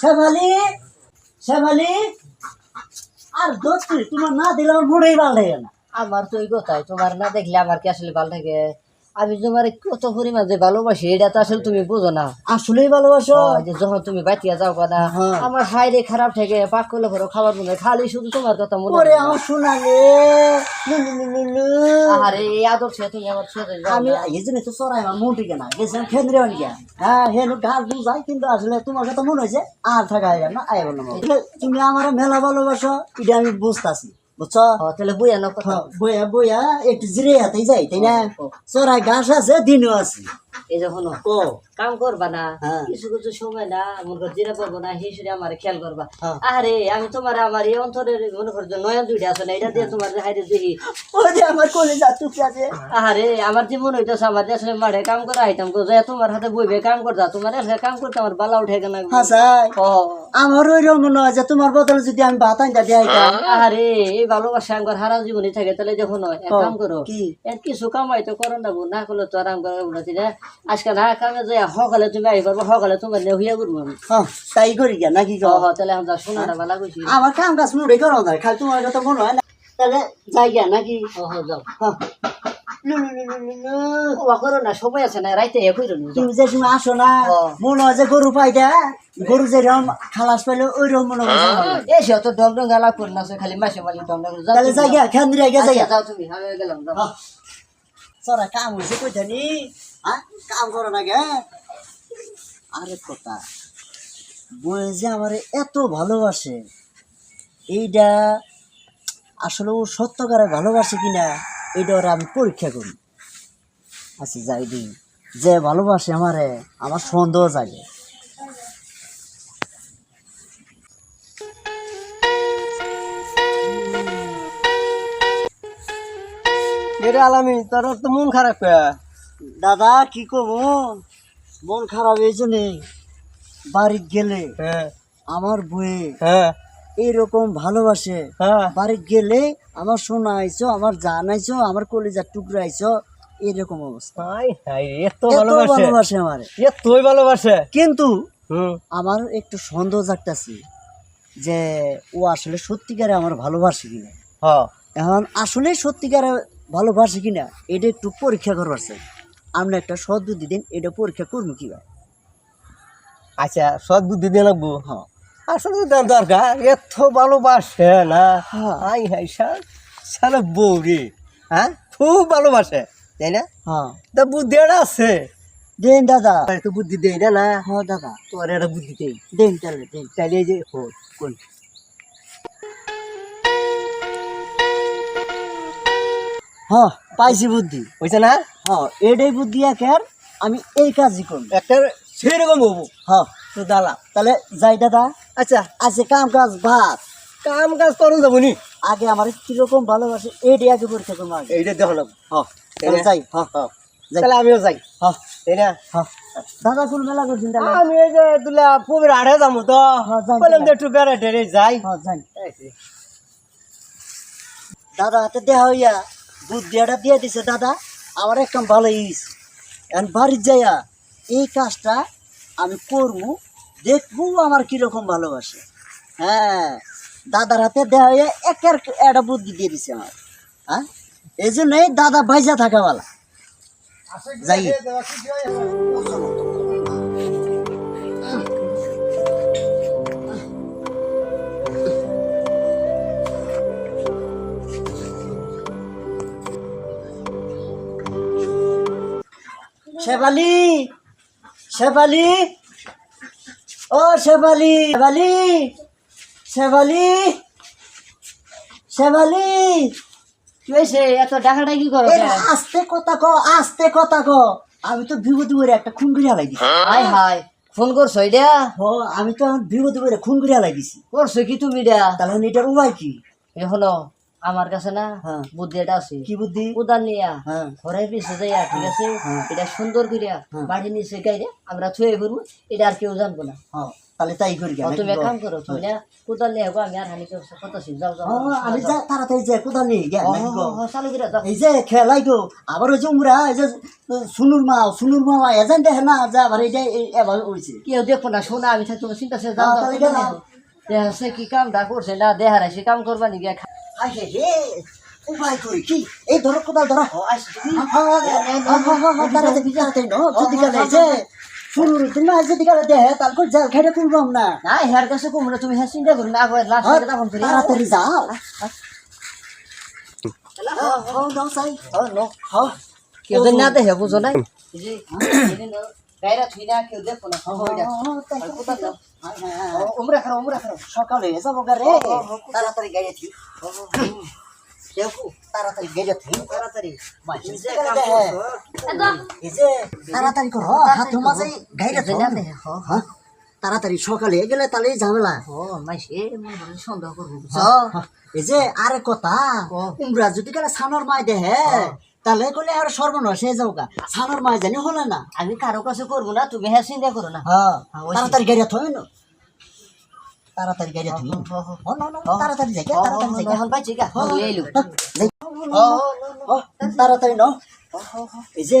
শেফালি শেফালি আর দোষ তোমার না দিলে আমার মোটেই ভালো লাগে না। আমার তো ওই তোমার না দেখলে আমার কি আসলে ভালো থাকে আমি তোমার কত পরিমাণ যে ভালোবাসি এটা তো আসলে তুমি বুঝো না আসলেই ভালোবাসো যে যখন তুমি বাতিয়া যাও কথা হ্যাঁ। আমার হাইরে খারাপ থেকে পাক করলে পরে খাবার মনে খালি শুধু তোমার কথা মনে হয়। আমার লু লু। আরে আদর সে তুমি আমার আমি না। এই জন্য তো চড়াই আমার মন টিকে না গেছিলাম কেন্দ্রে গিয়া হ্যাঁ হেন ঘাস বুঝাই কিন্তু আসলে তোমার কথা মনে হয়েছে আর থাকা হয় না আই বলো তুমি আমার মেলা ভালোবাসো এটা আমি বুঝতেছি বুঝছ? তাহলে বুঝে না বইয়া বইয়া একটু জিরে হাতেই যাই তাই না? চড়াই ঘাস আছে দিনও আছে। এই যখন ও। কাম করবা না হ্যাঁ। কিছু কিছু সময় না মনে কর জিরা করব না হিসেবে আমার খেয়াল করবা। হ্যাঁ। আরে আমি তোমার আমার এই অন্তরের মনে করছ নয়ন দুইটা আছে না এটা দিয়ে তোমার যে হাইরে যে আমার কলেজা আছে আরে আমার যে মনে হইতেছে আমার আসলে মাঠে কাম করা আইতাম যে তোমার হাতে বইবে কাম করতা তোমার কাম করতে আমার বালা উঠে গেল আমার ওই রকম মনে হয় যে তোমার বদলে যদি আমি ভাত আনতে দিয়ে আইতাম। আরে এই ভালোবাসা আমার হারা জীবনই থাকে তাহলে যখন কাম করো। কি? কিছু কামাই তো করো না না করলে তো আরাম করে উঠেছি না আজকে না কামে যে সকালে তুমি আই পারব সকালে তোমার হইয়া করব আমি। তাই করি গিয়া নাকি হ তাহলে আমরা শোনাটা বালা কইছি। আমার কাম কাজ মুড়ে করো না খালি তোমার কথা মনে হয় না। তাহলে যাই গিয়া নাকি? হ যাও। সময় আছে না রাইতে তুমি যে সময় আসো না। মনে হয় যে গরু পাইটা গরু যেরকম খালাস পাইলে ওই রকম মনে হয় এই সে তো ডং ডং গালা করে না খালি মাসে মাসে ডং ডং যাও তাহলে যাই গিয়া খেন্দ্রে গিয়া যাই আচ্ছা, যাও তুমি আমি গেলাম যাও। কাম হয়েছে কই জানি হ্যাঁ? কাম করো না গে। আরে কথা? বই যে আমার এত ভালোবাসে এইটা আসলে ও সত্যকারে ভালোবাসে কিনা এইটা ওরা আমি পরীক্ষা করি। আচ্ছা যাই দিই। যে ভালোবাসে আমারে, আমার সন্দেহ জাগে। এটা আলামি, তোর তো মন খারাপ? দাদা কি করব? মন খারাপ এই জন্যে বাড়ি গেলে হ্যাঁ। আমার বইয়ে হ্যাঁ। এইরকম ভালোবাসে। হ্যাঁ। বাড়ি গেলে আমার সোনা আইছো আমার জান আইছো আমার কলিজার টুকরা আইছো এরকম অবস্থা। হাই হাই এত এত ভালোবাসে। ভালোবাসে আমারে। ভালোবাসে। কিন্তু আমার একটু সন্দেহ জাগতাছি যে ও আসলে সত্যিকারে আমার ভালোবাসে কিনা। এখন আসলে সত্যিকারে ভালোবাসে কিনা এটা একটু পরীক্ষা করবার চাই। আমরা একটা সৎ বুদ্ধি দিন এটা পরীক্ষা করব কীভাবে? আচ্ছা সৎ বুদ্ধি দিয়ে লাগবো? হ্যাঁ। আসলে তো দরকার। এত ভালোবাসে না? হ্যাঁ। হাই হাই সারা বউ রে। হ্যাঁ? খুব ভালোবাসে তাই না? হ্যাঁ। তা বুদ্ধি একটা আছে। দেন দাদা। একটু বুদ্ধি দেই না না? হ্যাঁ দাদা। তোর একটা বুদ্ধি দেই। দেন তাহলে দেন। তাইলে এই যে কোন? হ্যাঁ পাইছি বুদ্ধি। বুঝছে না? এটাই বুদ্ধি একের আমি এই কাজই করব। একটা সেরকম হব। হ্যাঁ তো দালা তাহলে যাই দাদা। আচ্ছা। আজকে কাম কাজ ভাত কাম কাজ করুন যাব নি আগে আমার কীরকম ভালোবাসে এইটাই আগে পরীক্ষা করব আগে। এইটা দেখো না। হ্যাঁ যাই হ্যাঁ হ্যাঁ। তাহলে আমিও যাই। হ্যাঁ তাই না হ্যাঁ। দাদা কোন মেলা করছেন তাহলে? আমি এই যে তুলা পুবের আড়ে যাব তো। হ্যাঁ, যাই, বললাম যাই। যে একটু বেড়াতে যাই। হ্যাঁ যাই। দাদা হাতে দেওয়া হইয়া বুদ্ধিটা দিয়ে দিছে দাদা। আমার একদম ভালো ইস এখন বাড়ির যাইয়া এই কাজটা আমি করব দেখব আমার কীরকম ভালোবাসে। হ্যাঁ দাদার হাতে দেওয়া হয়ে একের একটা বুদ্ধি দিয়ে দিছে আমার। হ্যাঁ এই জন্যই দাদা ভাইজা থাকা বলা যাই। শেফালি শেফালি ও শেফালি শেফালি শেফালি শেফালি। কি হয়েছে? এত ডাকাডাকি করো এ আস্তে কথা ক আস্তে কথা ক আমি তো বিপদ করে একটা খুন করে হালাই দিছি। হাই হাই ফোন করছ এটা? ও আমি তো বিপদ করে খুন করে হালাই দিছি। করছ কি তুমি এটা? তাহলে এটার উপায় কি? এখনও আমার কাছে না হ্যাঁ। বুদ্ধি এটা আছে। কি বুদ্ধি? উদার নিয়া। হ্যাঁ। ঘরে পিছিয়ে যাইয়া ঠিক আছে? হ্যাঁ। এটা সুন্দর করিয়া। বাড়ি নিচে গাইরে আমরা থুয়ে করব এটা আর কেউ জানব না। তাহলে তাই করি তুমি কাম করো তুমি না কোদাল নিয়ে আমি আর হানি কত যাও যাও আমি যা তাড়াতাড়ি যে কোদাল নিয়ে গে ও, ও, ও, চালু করে যাও। এই যে খেলাই তো আবার ওই যে উমরা এই যে সুনুর মা সুনুর মা এজেন্ট দেখে না যে আবার এই যে এবার হয়েছে কেউ দেখব না শোনা আমি থাকি তোমার চিন্তা যাও যাও যাও। দেখা সে কি কামটা করছে না দেহার সে কাম করবা নি গিয়া আহে রে উপায় করি কি এই ধরো কোদাল ধরো আসো তুমি। আজ যদি গেলে দে তারপর জেল খেটে তুলবাম না না হেয়ার কাছে কমলে তুমি হ্যাঁ চিন্তা করো না আগে লাস্ট হ্যাঁ, তখন তাড়াতাড়ি যাও হ্যাঁ, নাও চাই হ্যাঁ নো হ্যাঁ কেউ না দেখে বুঝো নাই যে গায়রা থুই না কেউ দেখো না হ্যাঁ, ওইটা হ্যাঁ, কোথায় যাও হ্যাঁ, ও, উমরা খাও উমরা খাও সকালে যাব গা রে। তাড়াতাড়ি থি দেখো থি করো হাত মাঝে থি না? হ্যাঁ সকালে গেলে তাহলেই ঝামেলা। সন্দেহ করব। হ্যাঁ, এই যে আরে কথা উমরা যদি গেলে সানোর মাই দেহে। তাহলে কলে আর সর্বনাশ হয়ে যাও গা সানোর মাই জানি হলো না আমি কারও কাছে করব না তুমি হ্যাঁ চিন্তা করো না হ্যাঁ হ্যাঁ, তাড়াতাড়ি গেড়ে থই না তাড়াতাড়ি গেড়ে থই তাড়াতাড়ি যাই তাড়াতাড়ি যাই এখন পাইছি গা হ্যাঁ তাড়াতাড়ি ন এই যে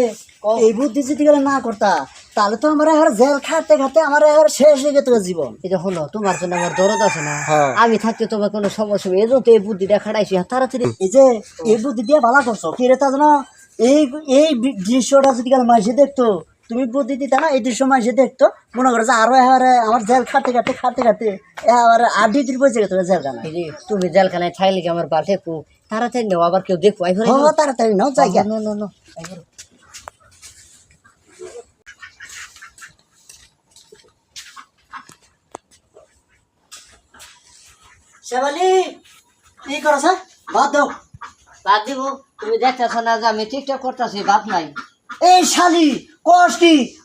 এই বুদ্ধি যদি গেলে না করতা তাহলে তো আমার আর জেল খাটতে খাটতে আমার আর শেষ হয়ে যেত জীবন। এটা হলো তোমার জন্য আমার দরদ আছে না? হ্যাঁ। আমি থাকতে তোমার কোনো সমস্যা এই জন্য তো এই বুদ্ধিটা খাটাইছি তাড়াতাড়ি এই যে এই বুদ্ধি দিয়ে ভালো করছ কি রে তা জানো? এই এই দৃশ্যটা যদি গেলে মাসে দেখতো তুমি বুদ্ধি দিতে না এই দৃশ্য মাসে দেখতো মনে করো যে আরও এবারে আমার জেল খাটতে খাটতে খাটতে খাটতে এবার আর দুই দিন বসে গেতো জেল খানা তুমি জেলখানায় কি আমার ঠেকু তাড়াতাড়ি নেও আবার কেউ দেখব। আই ও তাড়াতাড়ি নাও যাই নো নো নো শেবালি কি করো স্যার দাও। বাদ দিব। তুমি দেখতেছ না যে আমি টিকটক করতেছি বাদ নাই। এই শালি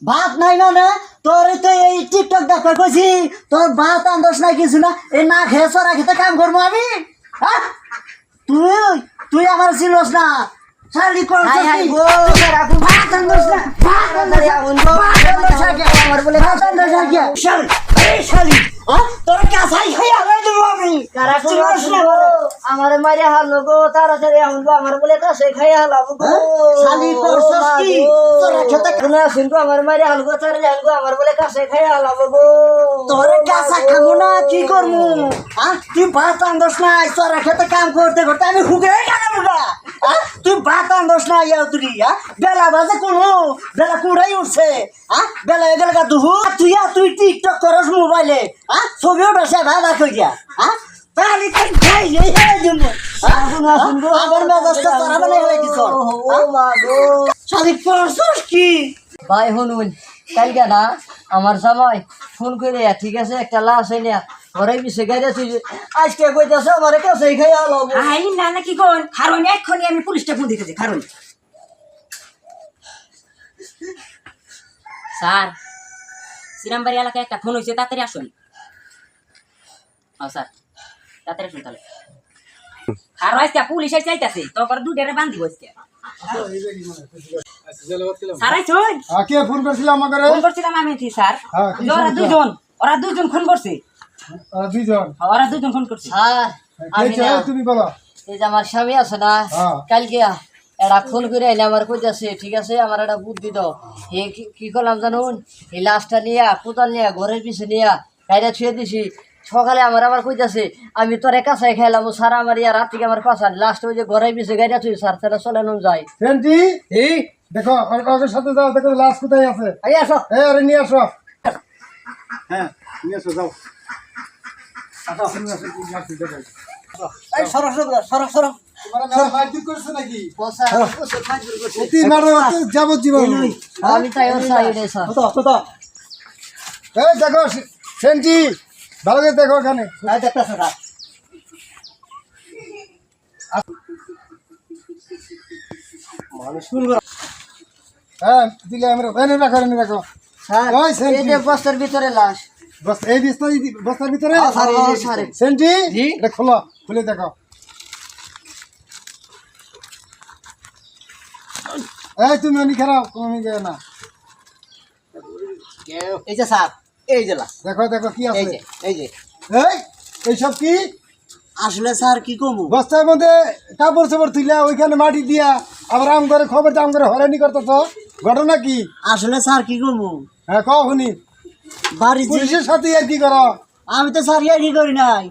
ভাত নাই তোর তো এই টিকটক দেখা কইছি তোর ভাত আন্দোস কিছু না। এই না খেয়ে সরা খেতে কাম করব আমি? হ্যাঁ? তুই তুই আমার ছিলস না। শালি কস হাই হাই গো। ভাত আন্দোস না? ভাত আন্দোস না, ভাত আন্দোস না? আমার বলে ভাত আন্দোস না? কে? শালি এই শালি হ্যাঁ? তোর কাছাই খাইয়া হয়ে দেবো আমি কারা চিনস না। আমার মারিয়া হালো গো তাড়াতাড়ি আমার বলে কাছে খাইয়া হালাবো গো হ্যাঁ? শালি করছস কি? তোরা খেতে না শুনব আমার মারিয়া হালগো তার জান গো আমার বলে কাছে খাইয়া হালাবো গো তোর কাছা খাব না কি হ্যাঁ তুই ভাত আনদোস না তোরা খেতে কাম করতে করতে আমি হুগে গেলাম গা হ্যাঁ তুই না ইয়া তুই বেলা বাজে কোনো বেলা কুড়াই উঠছে হ্যাঁ বেলা হয়ে গেল গা দুহু। তুই তুই টিকটক করস মোবাইলে হ্যাঁ ছবি উঠেছে ভাই কই দিয়া হ্যাঁ তাহলে তুই খাই এই খাই দিব আমার মেজাজটা তোরা বলে শালি করছস কি? ভাই শুনুন কালকে না আমার জামাই ফোন করে ঠিক আছে একটা লাশ এনে ঘরে পিছে গাড়ি তুই আজকে কইতেছে আমার কাছে খাইয়া হালাবো আই না না কি কোন? কারণ এক্ষুনি আমি পুলিশটা ফোন দিতেছি কারণ স্যার শ্রীরামবাড়ি এলাকায় একটা ফোন হয়েছে তাড়াতাড়ি আসুন। হ্যাঁ স্যার তাড়াতাড়ি আসুন তাহলে। আর আজকে পুলিশ এসে চাইতেছে তখন দুধের বান্ধি বসছে। স্যার আইসুন। আহ, কে ফোন করছিল আমাকে রে? ফোন করছিলাম আমি কি স্যার? কি ওরা? দুজন ওরা দুজন ফোন করছে। দুইজন। ওরা দুজন ফোন করছে। আর আমি না। তুমি বলো। এই যে আমার স্বামী আছে না হ্যাঁ। কালকে এটা ফোন করে এনে আমার কইতাছে ঠিক আছে আমার একটা বুদ্ধি দাও। এ কি- করলাম জানুন? এই লাশটা নিয়া কোদাল নিয়া ঘরের পিছে নিয়া গাড়িটা ছুঁয়ে দিছি। সকালে আমার আবার কইতাছে আমি তোর কাছে খেলাম স্যার আমার ইয়া রাত থেকে আমার পাশান লাস্ট ওই যে ঘরের পিছে গাড়িটা ছুঁয়ে স্যার তারা চলে নুন যায়। সেন্টি? দেখো ওর- সাথে যাও দেখো লাশ কোথায় আছে। এই আসো। এই আরে নিয়ে আসো। হ্যাঁ নিয়ে আসো যাও। যাবজ্জীবন। এই দেখো সেন্টি ভালো করে দেখো ওখানে। হ্যাঁ দিলে আমরা রাখো বস্তার ভিতরে লাশ। বস এই বস্তা বস্তার ভিতরে? হ্যাঁ, যে। সেন্টি? এটা খোলো খুলে দেখো। এই তুমি অনি খারাপ তুমি গেও না। এই যে স্যার এই যে দেখো দেখো কি এই আছে যে এই যে। এই এইসব কি? আসলে স্যার কি কমু? বস্তার মধ্যে কাপড় চাপড় তুইলা ওইখানে মাটি দিয়া আবার আম করে খবর আম করে হরানি করতেছ। ঘটনা কি? আসলে স্যার কি কমু? হ্যাঁ কখনই বাড়িতে পুলিশের সাথে আর কি করো? আমি তো স্যার ইয়ার করি নাই।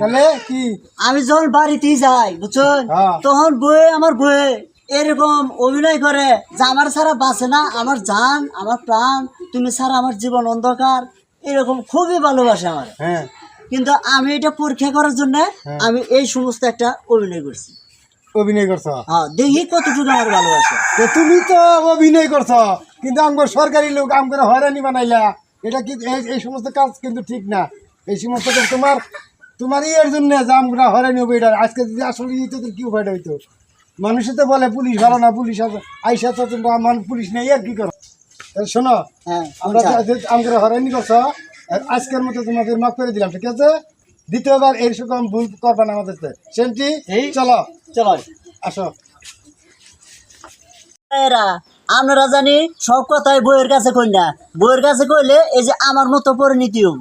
তাহলে কি? আমি যখন বাড়িতেই যাই বুঝছেন? হ্যাঁ। তখন বয়ে আমার বয়ে এরকম অভিনয় করে যে আমার ছাড়া বাঁচে না আমার জান আমার প্রাণ তুমি ছাড়া আমার জীবন অন্ধকার এরকম খুবই ভালোবাসে আমার। হ্যাঁ। কিন্তু আমি এটা পরীক্ষা করার জন্য আমি এই সমস্ত একটা অভিনয় করছি। অভিনয় করছ? হ্যাঁ দেখি কতটুকু আমার ভালোবাসে। তুমি তো অভিনয় করছ কিন্তু আমার সরকারি লোক আম করে হয়রানি বানাইলা। এটা কি এই- এই সমস্ত কাজ কিন্তু ঠিক না। এই সমস্ত কাজ তোমার তোমার ইয়ের জন্য যে আমরা হয়রানি হবে এটা। আজকে যদি আসলে ইয়ে তো কি উপায়টা হইতো? মানুষে তো বলে পুলিশ ভালো না পুলিশ আছে আইসা তো তোমরা মান পুলিশ নেই আর কি করো? শোনো হ্যাঁ আমরা। আমরা করছ আজকের মতো তোমাদের মাফ করে দিলাম ঠিক আছে? দ্বিতীয়বার এইরকম ভুল করবা না আমাদের। সেন্টি চলো। চলো। আসো। আমরা জানি সব কথাই বইয়ের কাছে কই না বইয়ের কাছে কইলে এই যে আমার মতো পরিণতি হব।